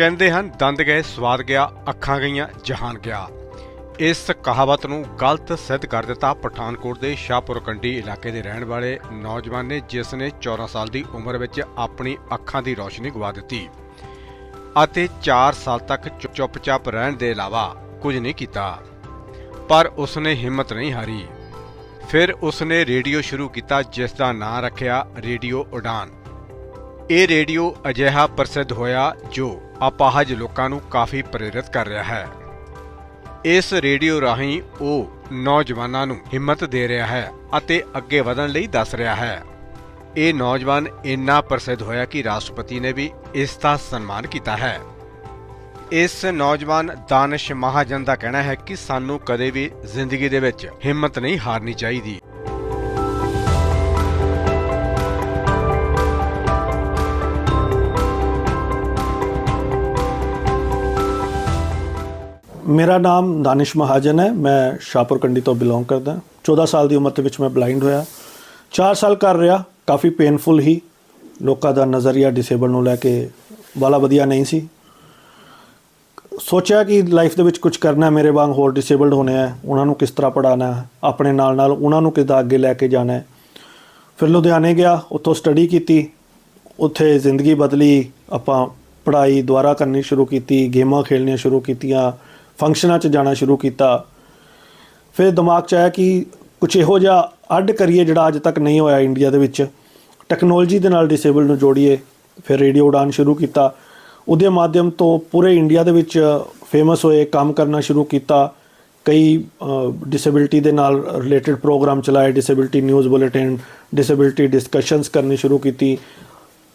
ਕਹਿੰਦੇ ਹਨ, ਦੰਦ ਗਏ, ਸਵਾਦ ਗਿਆ, ਅੱਖਾਂ ਗਈਆਂ, ਜਹਾਨ ਗਿਆ। ਇਸ ਕਹਾਵਤ ਨੂੰ ਗਲਤ ਸਿੱਧ ਕਰ ਦਿੱਤਾ ਪਠਾਨਕੋਟ ਦੇ ਸ਼ਾਹਪੁਰ ਕੰਡੀ ਇਲਾਕੇ ਦੇ ਰਹਿਣ ਵਾਲੇ ਨੌਜਵਾਨ ਨੇ, ਜਿਸ ਨੇ 14 ਸਾਲ ਦੀ ਉਮਰ ਵਿੱਚ ਆਪਣੀ ਅੱਖਾਂ ਦੀ ਰੌਸ਼ਨੀ ਗਵਾ ਦਿੱਤੀ ਅਤੇ 4 ਸਾਲ ਤੱਕ ਚੁ- ਚੁੱਪਚਾਪ ਰਹਿਣ ਦੇ ਇਲਾਵਾ ਕੁਝ ਨਹੀਂ ਕੀਤਾ। ਪਰ ਉਸਨੇ ਹਿੰਮਤ ਨਹੀਂ ਹਾਰੀ। ਫਿਰ ਉਸਨੇ ਰੇਡੀਓ ਸ਼ੁਰੂ ਕੀਤਾ, ਜਿਸ ਦਾ ਨਾਂ ਰੱਖਿਆ ਰੇਡੀਓ ਉਡਾਨ। ਇਹ ਰੇਡੀਓ ਅਜਿਹਾ ਪ੍ਰਸਿੱਧ ਹੋਇਆ ਜੋ ਅਪਾਹਜ ਲੋਕਾਂ ਨੂੰ ਕਾਫੀ ਪ੍ਰੇਰਿਤ ਕਰ ਰਿਹਾ ਹੈ। ਇਸ ਰੇਡੀਓ ਰਾਹੀਂ ਉਹ ਨੌਜਵਾਨਾਂ ਨੂੰ ਹਿੰਮਤ ਦੇ ਰਿਹਾ ਹੈ ਅਤੇ ਅੱਗੇ ਵਧਣ ਲਈ ਦੱਸ ਰਿਹਾ ਹੈ। ਇਹ ਨੌਜਵਾਨ ਇੰਨਾ ਪ੍ਰਸਿੱਧ ਹੋਇਆ ਕਿ ਰਾਸ਼ਟਰਪਤੀ ਨੇ ਵੀ ਇਸ ਦਾ ਸਨਮਾਨ ਕੀਤਾ ਹੈ। ਇਸ ਨੌਜਵਾਨ ਦਾਨਿਸ਼ ਮਹਾਜਨ ਦਾ ਕਹਿਣਾ ਹੈ ਕਿ ਸਾਨੂੰ ਕਦੇ ਵੀ ਜ਼ਿੰਦਗੀ ਦੇ ਵਿੱਚ ਹਿੰਮਤ ਨਹੀਂ ਹਾਰਨੀ ਚਾਹੀਦੀ। ਮੇਰਾ ਨਾਮ ਦਾਨਿਸ਼ ਮਹਾਜਨ ਹੈ। ਮੈਂ ਸ਼ਾਹਪੁਰ ਕੰਡੀ ਤੋਂ ਬਿਲੋਂਗ ਕਰਦਾ। 14 ਸਾਲ ਦੀ ਉਮਰ ਦੇ ਵਿੱਚ ਮੈਂ ਬਲਾਈਂਡ ਹੋਇਆ। 4 ਸਾਲ ਕਰ ਰਿਹਾ। ਕਾਫੀ ਪੇਨਫੁਲ ਹੀ। ਲੋਕਾਂ ਦਾ ਨਜ਼ਰੀਆ ਡਿਸੇਬਲ ਨੂੰ ਲੈ ਕੇ ਵਾਲਾ ਵਧੀਆ ਨਹੀਂ ਸੀ। ਸੋਚਿਆ ਕਿ ਲਾਈਫ ਦੇ ਵਿੱਚ ਕੁਝ ਕਰਨਾ ਹੈ। ਮੇਰੇ ਵਾਂਗ ਹੋਰ ਡਿਸੇਬਲਡ ਹੋਣੇ ਆ ਉਹਨਾਂ ਨੂੰ ਕਿਸ ਤਰ੍ਹਾਂ ਪੜਾਉਣਾ ਹੈ? ਆਪਣੇ ਨਾਲ ਨਾਲ ਉਹਨਾਂ ਨੂੰ ਕਿੱਦਾਂ ਅੱਗੇ ਲੈ ਕੇ ਜਾਣਾ ਹੈ? ਫਿਰ ਲੁਧਿਆਣੇ ਗਿਆ। ਉੱਥੋਂ ਸਟੱਡੀ ਕੀਤੀ। ਉੱਥੇ ਜ਼ਿੰਦਗੀ ਬਦਲੀ। ਆਪਾਂ ਪੜ੍ਹਾਈ ਦੁਆਰਾ ਕਰਨੀ ਸ਼ੁਰੂ ਕੀਤੀ। ਗੇਮਾਂ ਖੇਡਣੀਆਂ ਸ਼ੁਰੂ ਕੀਤੀਆਂ। ਫੰਕਸ਼ਨਾਂ 'ਚ ਜਾਣਾ ਸ਼ੁਰੂ ਕੀਤਾ। ਫਿਰ ਦਿਮਾਗ 'ਚ ਆਇਆ ਕਿ ਕੁਝ ਇਹੋ ਜਿਹਾ ਅੱਡ ਕਰੀਏ ਜਿਹੜਾ ਅੱਜ ਤੱਕ ਨਹੀਂ ਹੋਇਆ ਇੰਡੀਆ ਦੇ ਵਿੱਚ। ਟੈਕਨੋਲੋਜੀ ਦੇ ਨਾਲ ਡਿਸੇਬਲ ਨੂੰ ਜੋੜੀਏ। ਫਿਰ ਰੇਡੀਓ ਉਡਾਨ ਸ਼ੁਰੂ ਕੀਤਾ। ਉਹਦੇ ਮਾਧਿਅਮ ਤੋਂ ਪੂਰੇ ਇੰਡੀਆ ਦੇ ਵਿੱਚ ਫੇਮਸ ਹੋਏ, ਕੰਮ ਕਰਨਾ ਸ਼ੁਰੂ ਕੀਤਾ। ਕਈ ਡਿਸੇਬਿਲਟੀ ਦੇ ਨਾਲ ਰਿਲੇਟਡ ਪ੍ਰੋਗਰਾਮ ਚਲਾਏ disability news bulletin disability discussions ਕਰਨੀ ਸ਼ੁਰੂ ਕੀਤੀ।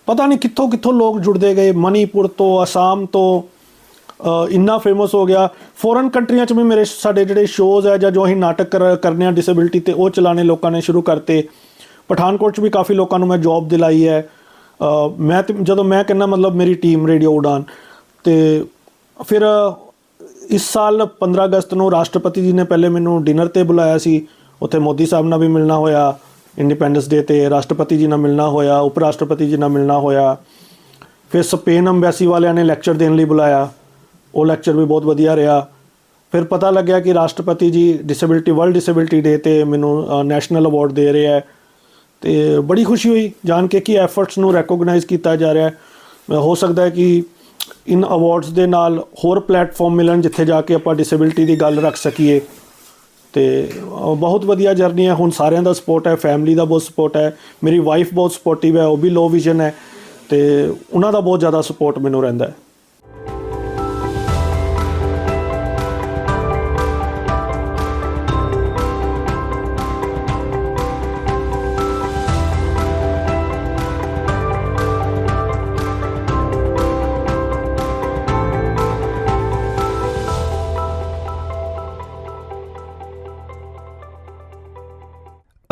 ਪਤਾ ਨਹੀਂ ਕਿੱਥੋਂ ਕਿੱਥੋਂ ਲੋਕ ਜੁੜਦੇ ਗਏ। ਮਨੀਪੁਰ ਤੋਂ, ਅਸਾਮ ਤੋਂ ਇੰਨਾ ਫੇਮਸ ਹੋ ਗਿਆ। ਫੋਰਨ ਕੰਟਰੀਆਂ 'ਚ ਵੀ ਮੇਰੇ ਸਾਡੇ ਜਿਹੜੇ ਸ਼ੋਜ਼ ਹੈ ਜਾਂ ਜੋ ਅਸੀਂ ਨਾਟਕ ਕਰ- ਕਰਨੇ ਆ ਡਿਸੇਬਿਲਟੀ ਤੇ, ਉਹ ਚਲਾਣੇ ਲੋਕਾਂ ਨੇ ਸ਼ੁਰੂ ਕਰਤੇ। ਪਠਾਨਕੋਟ 'ਚ ਵੀ ਕਾਫੀ ਲੋਕਾਂ ਨੂੰ ਮੈਂ ਜੌਬ ਦਿਲਾਈ ਹੈ। ਮੈਂ ਤੇ, ਜਦੋਂ ਮੈਂ ਕਹਿੰਦਾ ਮਤਲਬ ਮੇਰੀ ਟੀਮ ਰੇਡੀਓ ਉਡਾਨ ਤੇ ਫਿਰ ਇਸ ਸਾਲ 15 ਅਗਸਤ ਨੂੰ ਰਾਸ਼ਟਰਪਤੀ ਜੀ ਨੇ ਪਹਿਲੇ ਮੈਨੂੰ ਡਿਨਰ ਤੇ ਬੁਲਾਇਆ ਸੀ। ਉੱਥੇ ਮੋਦੀ ਸਾਹਿਬ ਨਾਲ ਵੀ ਮਿਲਣਾ ਹੋਇਆ। ਇੰਡੀਪੈਂਡੈਂਸ ਡੇ ਤੇ ਰਾਸ਼ਟਰਪਤੀ ਜੀ ਨਾਲ ਮਿਲਣਾ ਹੋਇਆ ਉਪ ਰਾਸ਼ਟਰਪਤੀ ਜੀ ਨਾਲ ਮਿਲਣਾ ਹੋਇਆ। ਫਿਰ ਸਪੇਨ ਅੰਬੈਸੀ ਵਾਲਿਆਂ ਨੇ ਲੈਕਚਰ ਦੇਣ ਲਈ ਬੁਲਾਇਆ। ਉਹ ਲੈਕਚਰ ਵੀ ਬਹੁਤ ਵਧੀਆ ਰਿਹਾ। ਫਿਰ ਪਤਾ ਲੱਗਿਆ ਕਿ ਰਾਸ਼ਟਰਪਤੀ ਜੀ ਡਿਸੇਬਿਲਟੀ ਵਰਲਡ ਡਿਸੇਬਿਲਟੀ ਡੇ ਤੇ ਮੈਨੂੰ ਨੈਸ਼ਨਲ ਅਵਾਰਡ ਦੇ ਰਹੇ ਹੈ। ਤੇ ਬੜੀ ਖੁਸ਼ੀ ਹੋਈ ਜਾਣ ਕੇ ਕਿ ਐਫਰਟਸ ਨੂੰ ਰੈਕੋਗਨਾਈਜ਼ ਕੀਤਾ ਜਾ ਰਿਹਾ ਹੈ। ਹੋ ਸਕਦਾ ਹੈ ਕਿ ਇਨ ਅਵਾਰਡਸ ਦੇ ਨਾਲ ਹੋਰ ਪਲੇਟਫਾਰਮ ਮਿਲਣ ਜਿੱਥੇ ਜਾ ਕੇ ਆਪਾਂ ਡਿਸੇਬਿਲਟੀ ਦੀ ਗੱਲ ਰੱਖ ਸਕੀਏ। ਤੇ ਬਹੁਤ ਵਧੀਆ ਜਰਨੀ ਹੈ। ਹੁਣ ਸਾਰਿਆਂ ਦਾ ਸਪੋਰਟ ਹੈ ਫੈਮਿਲੀ ਦਾ ਬਹੁਤ ਸਪੋਰਟ ਹੈ, ਮੇਰੀ ਵਾਈਫ ਬਹੁਤ ਸਪੋਰਟਿਵ ਹੈ, ਉਹ ਵੀ ਲੋ ਵਿਜ਼ਨ ਹੈ। ਤੇ ਉਹਨਾਂ ਦਾ ਬਹੁਤ ਜ਼ਿਆਦਾ ਸਪੋਰਟ ਮੈਨੂੰ ਰਹਿੰਦਾ ਹੈ।